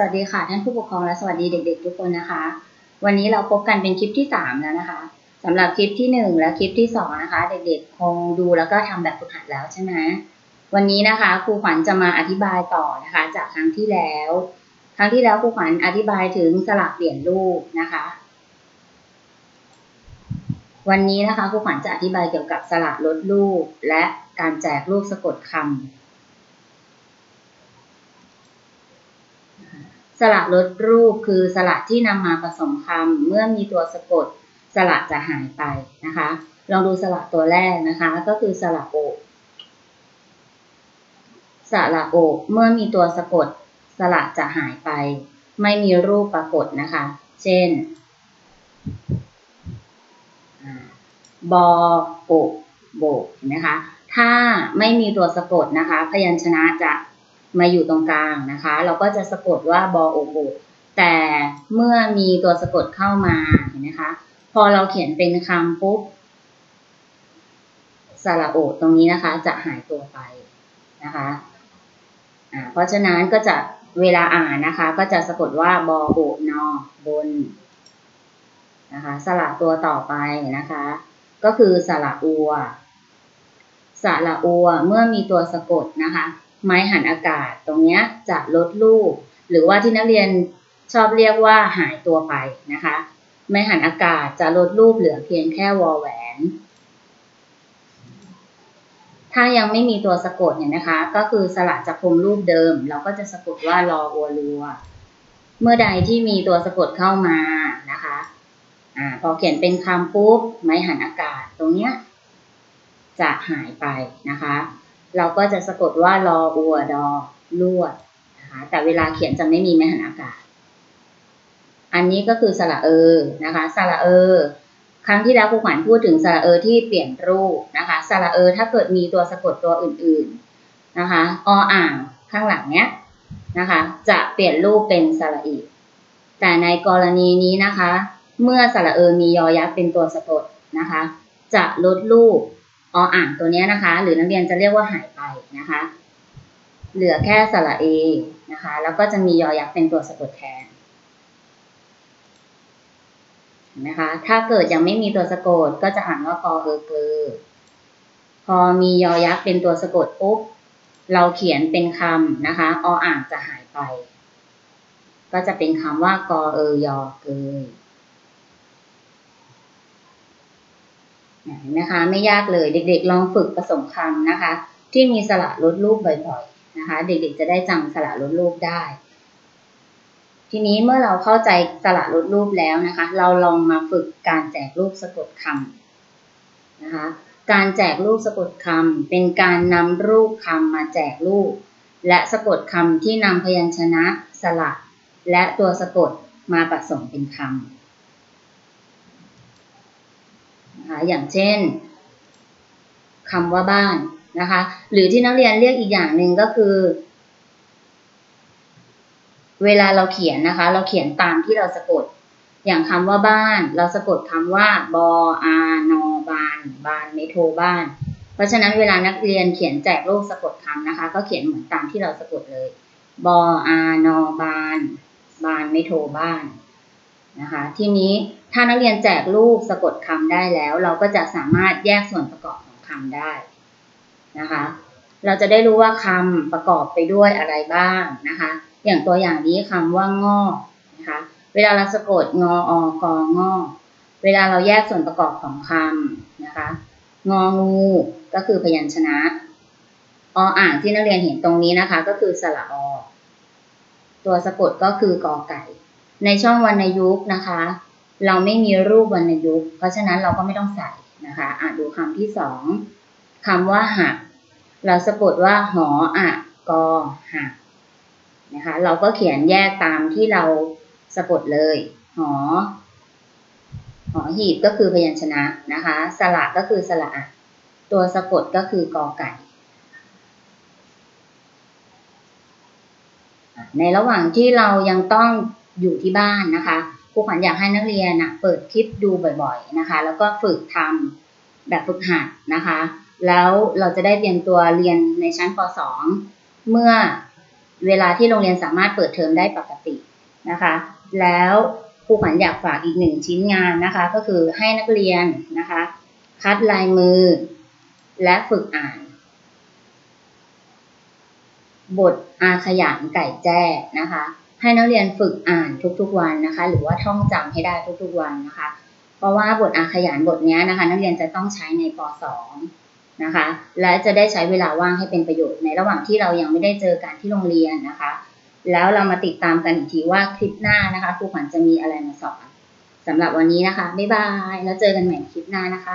สวัสดีค่ะท่านผู้ปกครองและสวัสดีเด็ก ๆ ทุกคนนะคะ วันนี้เราพบกันเป็นคลิปที่ 3 แล้วนะคะสำหรับคลิปที่ 1 และคลิปที่ 2 นะคะ เด็กๆ คงดูแล้วก็ทำแบบฝึกหัดแล้วใช่ไหมวันนี้นะคะครูขวัญจะมาอธิบายต่อนะคะ จากครั้งที่แล้ว ครั้งที่แล้วครูขวัญอธิบายถึงสลักเปลี่ยนรูปนะคะ วันนี้นะคะครูขวัญจะอธิบายเกี่ยวกับสลักลดรูป และการแจกรูปสะกดคำ สระลดรูปคือสระที่นำมาผสมคำเมื่อมีตัวสะกดสระจะหายไปนะคะ ลองดูสระตัวแรกนะคะ ก็คือสระโอสระโอเมื่อมีตัวสะกดสระจะหายไป ไม่มีรูปปรากฏนะคะ เช่นบอโอโบนไหมคะ ถ้าไม่มีตัวสะกดนะคะ พยัญชนะจะ มาอยู่ตรงกลางนะคะ เราก็จะสะกดว่าบอโอโบแต่เมื่อมีตัวสะกดเข้ามาเห็นไหมคะ พอเราเขียนเป็นคำปุ๊บสระโอตรงนี้นะคะ จะหายตัวไปนะคะะเพราะฉะนั้นก็จะเวลาอ่านนะคะ ก็จะสะกดว่าบอโอนอบนนะคะสระตัวต่อไปนะคะ ก็คือสระอัวสระอัวเมื่อมีตัวสะกดนะคะ ไม้หันอากาศตรงนี้จะลดรูปหรือว่าที่นักเรียนชอบเรียกว่าหายตัวไปนะคะ ไม้หันอากาศจะลดรูปเหลือเพียงแค่วอแหวน ถ้ายังไม่มีตัวสะกดเนี่ยนะคะ ก็คือสระจะคงรูปเดิม เราก็จะสะกดว่ารออัวรัว เมื่อใดที่มีตัวสะกดเข้ามานะคะอ่าพอเขียนเป็นคำปุ๊บไม้หันอากาศตรงเนี้ยจะหายไปนะคะ เราก็จะสะกดว่ารออัวดอลวดนะคะแต่เวลาเขียนจะไม่มีแม่หันอากาศ อันนี้ก็คือสระเออนะคะสระเออ ครั้งที่แล้วครูขวัญพูดถึงสระเออที่เปลี่ยนรูปนะคะสระเออถ้าเกิดมีตัวสะกดตัวอื่นๆนะคะออ่างข้างหลังเนี้ยนะคะจะเปลี่ยนรูปเป็นสระอีแต่ในกรณีนี้นะคะ เมื่อสระเออมียอยักษ์เป็นตัวสะกดนะคะ จะลดรูป ออ่างตัวนี้นะคะ หรือนักเรียนจะเรียกว่าหายไปนะคะ เหลือแค่สระเอนะคะ แล้วก็จะมียอยักษ์เป็นตัวสะกดแทนนะคะถ้าเกิดยังไม่มีตัวสะกดก็จะอ่านว่ากอเออเกอพอมียอยักษ์เป็นตัวสะกดปุ๊บเราเขียนเป็นคำนะคะออ่างจะหายไป ก็จะเป็นคำว่ากอเออยอเกยเห็ นไหมคะ ไม่ยากเลยเด็กๆ ลองฝึกผสมคำนะคะ ที่มีสระลดรูปบ่อยๆนะคะ เด็กๆ จะได้จำสระลดรูปได้ ทีนี้เมื่อเราเข้าใจสระลดรูปแล้วนะคะ เราลองมาฝึกการแจกรูปสะกดคำนะคะ การแจกรูปสะกดคำเป็นการนำรูปคำมาแจกรูป และสะกดคำที่นำพยัญชนะสระและตัวสะกดมาผสมเป็นคำ นะคะอย่างเช่นคำว่าบ้านนะคะ หรือที่นักเรียนเรียกอีกอย่างหนึ่งก็คือ เวลาเราเขียนนะคะ เราเขียนตามที่เราสะกด อย่างคำว่าบ้าน เราสะกดคำว่า บออานอบาน บานไม่โทบ้าน เพราะฉะนั้นเวลานักเรียนเขียนแจกโลกสะกดคำนะคะ ก็เขียนเหมือนตามที่เราสะกดเลย บออานอบาน บานไม่โทบ้าน นะคะ ทีนี้ถ้านักเรียนแจกรูปสะกดคำได้แล้ว เราก็จะสามารถแยกส่วนประกอบของคำได้นะคะ เราจะได้รู้ว่าคำประกอบไปด้วยอะไรบ้างนะคะ อย่างตัวอย่างนี้คำว่างอนะคะเวลาเราสะกดงออกองอเวลาเราแยกส่วนประกอบของคำนะคะ งองูก็คือพยัญชนะออ่างที่นักเรียนเห็นตรงนี้นะคะ ก็คือสระอตัวสะกดก็คือกอไก่ ในช่องวรรณยุกต์นะคะ เราไม่มีรูปวรรณยุกต์เพราะฉะนั้นเราก็ไม่ต้องใส่นะคะอ่านดูคำที่สองคำว่าหัก เราสะกดว่าหออะกอหักนะคะเราก็เขียนแยกตามที่เราสะกดเลย หอ หอหีบก็คือพยัญชนะนะคะ สระก็คือสระตัวสะกดก็คือกอไก่ในระหว่างที่เรายังต้อง อยู่ที่บ้านนะคะครูขวัญอยากให้นักเรียนนะเปิดคลิปดูบ่อยๆนะคะ แล้วก็ฝึกทำแบบฝึกหัดนะคะ แล้วเราจะได้เตรียมตัวเรียนในชั้นป .2 เมื่อเวลาที่โรงเรียนสามารถเปิดเทอมได้ปกตินะคะ แล้วครูขวัญอยากฝากอีกหนึ่งชิ้นงานนะคะ ก็คือให้นักเรียนนะคะ คัดลายมือ และฝึกอ่าน บทอาขยานไก่แจ้นะคะ ให้นักเรียนฝึกอ่านทุกๆวันนะคะ หรือว่าท่องจำให้ได้ทุกๆวันนะคะ เพราะว่าบทอาขยานบทนี้นะคะ นักเรียนจะต้องใช้ในป .2 นะคะ และจะได้ใช้เวลาว่างให้เป็นประโยชน์ในระหว่างที่เรายังไม่ได้เจอกันที่โรงเรียนนะคะ แล้วเรามาติดตามกันอีกทีว่าคลิปหน้านะคะครูขวัญจะมีอะไรมาสอนสำหรับวันนี้นะคะ บ๊ายบาย แล้วเจอกันใหม่คลิปหน้านะคะ